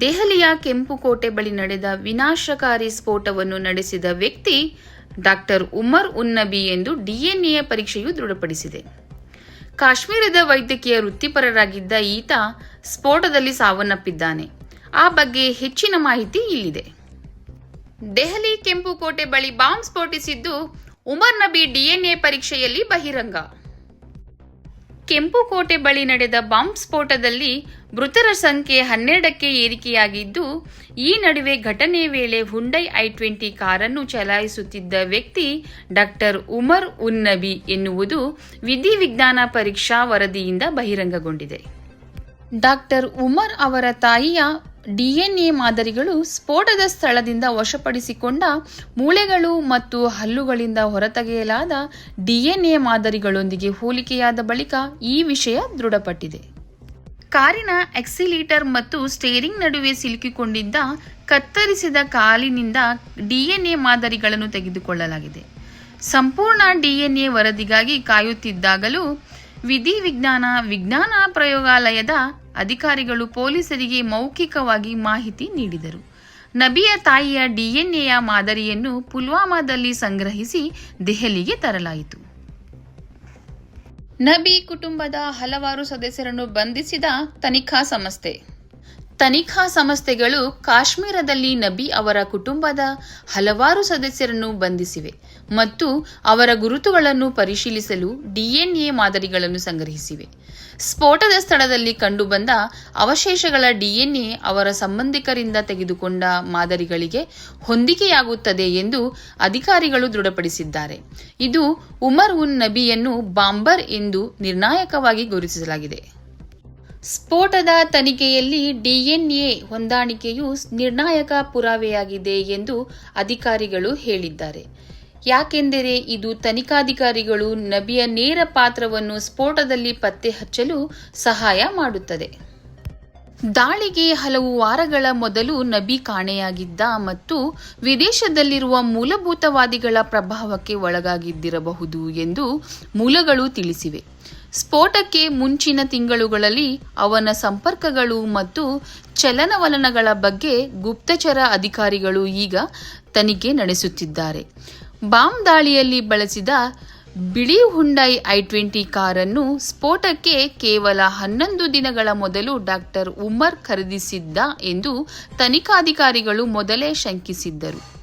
ದೆಹಲಿಯ ಕೆಂಪುಕೋಟೆ ಬಳಿ ನಡೆದ ವಿನಾಶಕಾರಿ ಸ್ಫೋಟವನ್ನು ನಡೆಸಿದ ವ್ಯಕ್ತಿ ಡಾಕ್ಟರ್ ಉಮರ್ ಉನ್ನಬಿ ಎಂದು ಡಿಎನ್ಎ ಪರೀಕ್ಷೆಯು ದೃಢಪಡಿಸಿದೆ. ಕಾಶ್ಮೀರದ ವೈದ್ಯಕೀಯ ವೃತ್ತಿಪರರಾಗಿದ್ದ ಈತ ಸ್ಫೋಟದಲ್ಲಿ ಸಾವನ್ನಪ್ಪಿದ್ದಾನೆ. ಆ ಬಗ್ಗೆ ಹೆಚ್ಚಿನ ಮಾಹಿತಿ ಇಲ್ಲಿದೆ. ದೆಹಲಿ ಕೆಂಪುಕೋಟೆ ಬಳಿ ಬಾಂಬ್ ಸ್ಫೋಟಿಸಿದ್ದು ಉಮರ್ ನಬಿ ಡಿಎನ್ಎ ಪರೀಕ್ಷೆಯಲ್ಲಿ ಬಹಿರಂಗ. ಕೆಂಪುಕೋಟೆ ಬಳಿ ನಡೆದ ಬಾಂಬ್ ಸ್ಫೋಟದಲ್ಲಿ ಮೃತರ ಸಂಖ್ಯೆ ಹನ್ನೆರಡಕ್ಕೆ ಏರಿಕೆಯಾಗಿದ್ದು, ಈ ನಡುವೆ ಘಟನೆ ವೇಳೆ ಹುಂಡೈ ಐ ಟ್ವೆಂಟಿ ಕಾರನ್ನು ಚಲಾಯಿಸುತ್ತಿದ್ದ ವ್ಯಕ್ತಿ ಡಾಕ್ಟರ್ ಉಮರ್ ಉನ್ನಬಿ ಎನ್ನುವುದು ವಿಧಿವಿಜ್ಞಾನ ಪರೀಕ್ಷಾ ವರದಿಯಿಂದ ಬಹಿರಂಗಗೊಂಡಿದೆ. ಡಾಕ್ಟರ್ ಉಮರ್ ಅವರ ತಾಯಿಯ ಡಿಎನ್ಎ ಮಾದರಿಗಳು ಸ್ಫೋಟದ ಸ್ಥಳದಿಂದ ವಶಪಡಿಸಿಕೊಂಡ ಮೂಳೆಗಳು ಮತ್ತು ಹಲ್ಲುಗಳಿಂದ ಹೊರತೆಗೆಯಲಾದ ಡಿಎನ್ಎ ಮಾದರಿಗಳೊಂದಿಗೆ ಹೋಲಿಕೆಯಾದ ಬಳಿಕ ಈ ವಿಷಯ ದೃಢಪಟ್ಟಿದೆ. ಕಾರಿನ ಎಕ್ಸಿಲೀಟರ್ ಮತ್ತು ಸ್ಟೇರಿಂಗ್ ನಡುವೆ ಸಿಲುಕಿಕೊಂಡಿದ್ದ ಕತ್ತರಿಸಿದ ಕಾಲಿನಿಂದ ಡಿಎನ್ಎ ಮಾದರಿಗಳನ್ನು ತೆಗೆದುಕೊಳ್ಳಲಾಗಿದೆ. ಸಂಪೂರ್ಣ ಡಿಎನ್ಎ ವರದಿಗಾಗಿ ಕಾಯುತ್ತಿದ್ದಾಗಲೂ ವಿಧಿವಿಜ್ಞಾನ ವಿಜ್ಞಾನ ಪ್ರಯೋಗಾಲಯದ ಅಧಿಕಾರಿಗಳು ಪೊಲೀಸರಿಗೆ ಮೌಖಿಕವಾಗಿ ಮಾಹಿತಿ ನೀಡಿದರು. ನಬಿಯ ತಾಯಿಯ ಡಿಎನ್ಎಯ ಮಾದರಿಯನ್ನು ಪುಲ್ವಾಮಾದಲ್ಲಿ ಸಂಗ್ರಹಿಸಿ ದೆಹಲಿಗೆ ತರಲಾಯಿತು. ನಬಿ ಕುಟುಂಬದ ಹಲವಾರು ಸದಸ್ಯರನ್ನು ಬಂಧಿಸಿದ ತನಿಖಾ ಸಂಸ್ಥೆ. ತನಿಖಾ ಸಂಸ್ಥೆಗಳು ಕಾಶ್ಮೀರದಲ್ಲಿ ನಬಿ ಅವರ ಕುಟುಂಬದ ಹಲವಾರು ಸದಸ್ಯರನ್ನು ಬಂಧಿಸಿವೆ ಮತ್ತು ಅವರ ಗುರುತುಗಳನ್ನು ಪರಿಶೀಲಿಸಲು ಡಿಎನ್ಎ ಮಾದರಿಗಳನ್ನು ಸಂಗ್ರಹಿಸಿವೆ. ಸ್ಫೋಟದ ಸ್ಥಳದಲ್ಲಿ ಕಂಡುಬಂದ ಅವಶೇಷಗಳ ಡಿಎನ್ಎ ಅವರ ಸಂಬಂಧಿಕರಿಂದ ತೆಗೆದುಕೊಂಡ ಮಾದರಿಗಳಿಗೆ ಹೊಂದಿಕೆಯಾಗುತ್ತದೆ ಎಂದು ಅಧಿಕಾರಿಗಳು ದೃಢಪಡಿಸಿದ್ದಾರೆ. ಇದು ಉಮರ್ ಉನ್ ನಬಿಯನ್ನು ಬಾಂಬರ್ ಎಂದು ನಿರ್ಣಾಯಕವಾಗಿ ಗುರುತಿಸಲಾಗಿದೆ. ಸ್ಫೋಟದ ತನಿಖೆಯಲ್ಲಿ ಡಿಎನ್ಎ ಹೊಂದಾಣಿಕೆಯು ನಿರ್ಣಾಯಕ ಪುರಾವೆಯಾಗಿದೆ ಎಂದು ಅಧಿಕಾರಿಗಳು ಹೇಳಿದ್ದಾರೆ. ಯಾಕೆಂದರೆ ಇದು ತನಿಖಾಧಿಕಾರಿಗಳು ನಬಿಯ ನೇರ ಪಾತ್ರವನ್ನು ಸ್ಫೋಟದಲ್ಲಿ ಪತ್ತೆ ಹಚ್ಚಲು ಸಹಾಯ ಮಾಡುತ್ತದೆ. ದಾಳಿಗೆ ಹಲವು ವಾರಗಳ ಮೊದಲು ನಬಿ ಕಾಣೆಯಾಗಿದ್ದ ಮತ್ತು ವಿದೇಶದಲ್ಲಿರುವ ಮೂಲಭೂತವಾದಿಗಳ ಪ್ರಭಾವಕ್ಕೆ ಒಳಗಾಗಿದ್ದಿರಬಹುದು ಎಂದು ಮೂಲಗಳು ತಿಳಿಸಿವೆ. ಸ್ಫೋಟಕ್ಕೆ ಮುಂಚಿನ ತಿಂಗಳುಗಳಲ್ಲಿ ಅವನ ಸಂಪರ್ಕಗಳು ಮತ್ತು ಚಲನವಲನಗಳ ಬಗ್ಗೆ ಗುಪ್ತಚರ ಅಧಿಕಾರಿಗಳು ಈಗ ತನಿಖೆ ನಡೆಸುತ್ತಿದ್ದಾರೆ. ಬಾಂಬ್ ದಾಳಿಯಲ್ಲಿ ಬಳಸಿದ ಬಿಳಿ ಹುಂಡೈ ಐ ಟ್ವೆಂಟಿ ಕಾರನ್ನು ಸ್ಫೋಟಕ್ಕೆ ಕೇವಲ ಹನ್ನೊಂದು ದಿನಗಳ ಮೊದಲು ಡಾಕ್ಟರ್ ಉಮರ್ ಖರೀದಿಸಿದ್ದ ಎಂದು ತನಿಖಾಧಿಕಾರಿಗಳು ಮೊದಲೇ ಶಂಕಿಸಿದ್ದರು.